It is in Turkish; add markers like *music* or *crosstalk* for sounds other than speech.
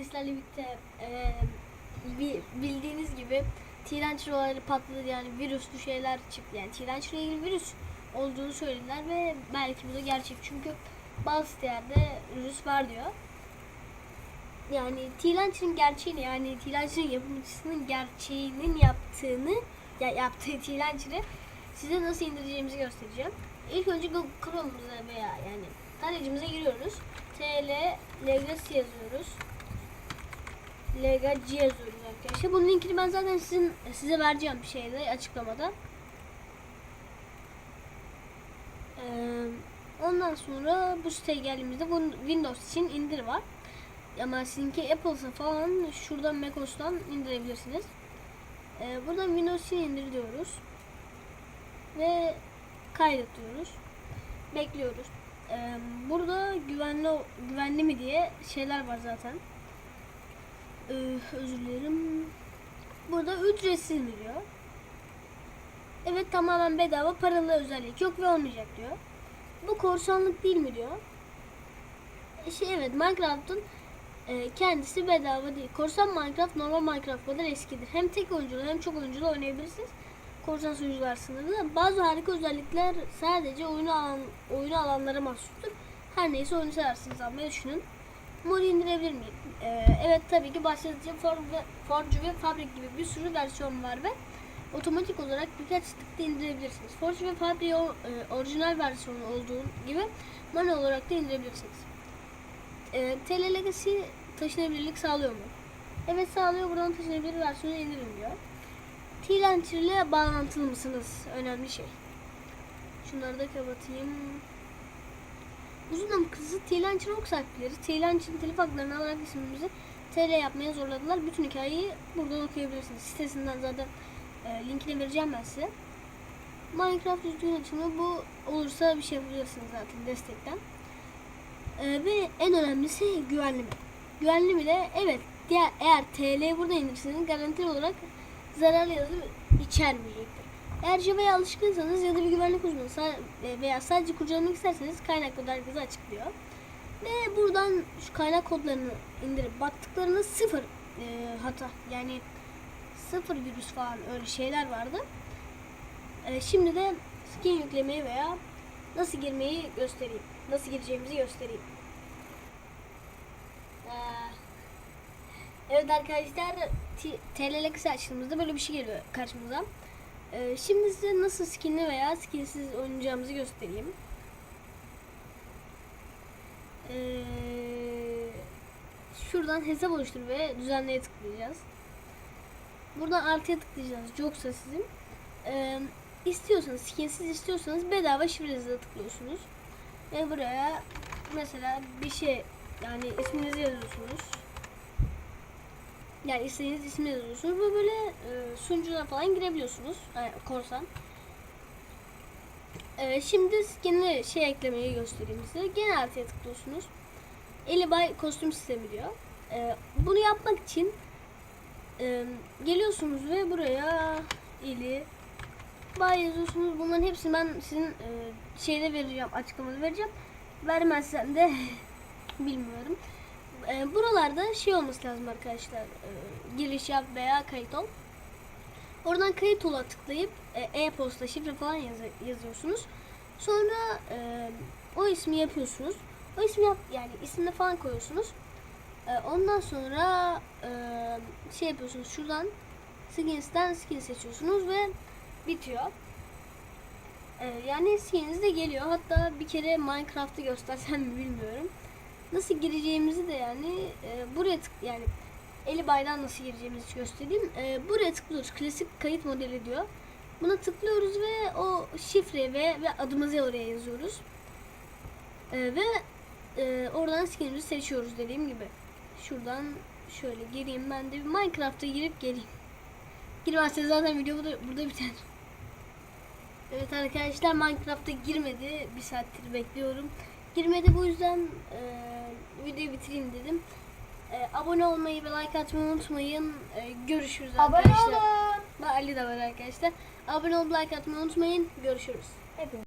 bugün sizlerle birlikte bi- bildiğiniz gibi T-Launcher olayları patladı yani virüslü şeyler çıktı. Yani T-Launcher ile ilgili virüs olduğunu söylediler ve belki bu da gerçek çünkü bazı sitelerde virüs var diyor. Yani T-Launcher'ın gerçeğini yani T-Launcher'ın yapımcısının gerçeğinin yaptığını ya yaptığı T-Launcher'ı size nasıl indireceğimizi göstereceğim. İlk önce Google Chrome'umuza veya yani tarayıcımıza giriyoruz. TL Legacy yazıyoruz. Legacy yazıyoruz arkadaşlar. Bunun linkini ben zaten sizin size vereceğim bir şeyde açıklamada. Ee, ondan sonra bu siteye geldiğimizde Windows için indir var. Ama sizinki Apple'sa falan şuradan macOS'tan indirebilirsiniz. Ee, buradan Windows için indir diyoruz. Ve kaydet diyoruz. Bekliyoruz. Ee, burada güvenli güvenli mi diye şeyler var zaten. Ee, özür dilerim. Burada ücretsiz diyor. Evet tamamen bedava paralı özellik yok ve olmayacak diyor. Bu korsanlık değil mi diyor. E, Şey evet Minecraft'ın e, kendisi bedava değil. Korsan Minecraft normal Minecraft kadar eskidir. Hem tek oyunculu hem çok oyunculu oynayabilirsiniz. Korsan sunucular sınırlı. Bazı harika özellikler sadece oyunu alan, oyunu alanlara mahsustur. Her neyse oyunu seversiniz almayı düşünün. Mod indirebilir miyim? Ee, evet tabii ki başlatıcı Forge ve, Forge ve Fabric gibi bir sürü versiyon var ve otomatik olarak birkaç tıkta indirebilirsiniz. Forge ve Fabric e, orijinal versiyonu olduğu gibi manuel olarak da indirebilirsiniz. Ee, TL Legacy taşınabilirlik sağlıyor mu? Evet sağlıyor. Buradan taşınabilir versiyonu indirin diyor. T-Launcher ile bağlantılı mısınız? Önemli şey. Şunları da kapatayım. Uzun ama kısa T-Launcher ok sahipleri T-Launcher'ın telif haklarını alarak ismimizi TL yapmaya zorladılar. Bütün hikayeyi buradan okuyabilirsiniz. Sitesinden zaten e, linkini vereceğim ben size. Minecraft düzgün açımı bu olursa bir şey yapabilirsiniz zaten destekten. E, ve en önemlisi güvenli mi? Güvenli mi de evet diğer, eğer TL burada indirirseniz garantili olarak zararlı yazı içermeyecektir. Eğer Java'ya alışkınsanız ya da bir güvenlik uzmanı e, veya sadece kurcalamak isterseniz kaynak kodu herkese açıklıyor. Ve buradan şu kaynak kodlarını indirip baktıklarında sıfır e, hata yani sıfır virüs falan öyle şeyler vardı. E, şimdi de skin yüklemeyi veya nasıl girmeyi göstereyim. Nasıl gireceğimizi göstereyim. Evet arkadaşlar T- TLL kısa açtığımızda böyle bir şey geliyor karşımıza. Ee, şimdi size nasıl skinli veya skinsiz oynayacağımızı göstereyim. Ee, şuradan hesap oluştur ve düzenleye tıklayacağız. Buradan artıya tıklayacağız. Yoksa sizin. Ee, istiyorsanız skinsiz istiyorsanız bedava şifrenize tıklıyorsunuz. Ve buraya mesela bir şey yani isminizi yazıyorsunuz. Yani istediğiniz ismi yazıyorsunuz ve böyle e, sunuculara falan girebiliyorsunuz. Yani korsan. E, şimdi skinli şey eklemeyi göstereyim size. Gene artıya tıklıyorsunuz. Elibay kostüm sistemi diyor. E, bunu yapmak için e, geliyorsunuz ve buraya ili bay yazıyorsunuz. Bunların hepsini ben sizin e, şeyde vereceğim, açıklamada vereceğim. Vermezsem de *laughs* bilmiyorum. E, buralarda şey olması lazım arkadaşlar. E, giriş yap veya kayıt ol. Oradan kayıt ola tıklayıp e, e-posta, şifre falan yazı- yazıyorsunuz. Sonra e, o ismi yapıyorsunuz. O ismi yap yani ismini falan koyuyorsunuz. E, ondan sonra e, şey yapıyorsunuz. Şuradan skins'ten skin seçiyorsunuz ve bitiyor. E, yani skins de geliyor. Hatta bir kere Minecraft'ı göstersem mi bilmiyorum nasıl gireceğimizi de yani e, buraya tık yani eli baydan nasıl gireceğimizi göstereyim. E, buraya tıklıyoruz. Klasik kayıt modeli diyor. Buna tıklıyoruz ve o şifre ve, ve adımızı oraya yazıyoruz. E, ve e, oradan skinimizi seçiyoruz dediğim gibi. Şuradan şöyle gireyim ben de bir Minecraft'a girip geleyim. Girmezse zaten video burada, burada biter. Evet arkadaşlar Minecraft'a girmedi. Bir saattir bekliyorum. Girmedi bu yüzden e, videoyu bitireyim dedim. E, abone olmayı ve like atmayı unutmayın. E, görüşürüz Abone arkadaşlar. olun. Bak Ali de var arkadaşlar. Abone olup like atmayı unutmayın. Görüşürüz. Hepiniz.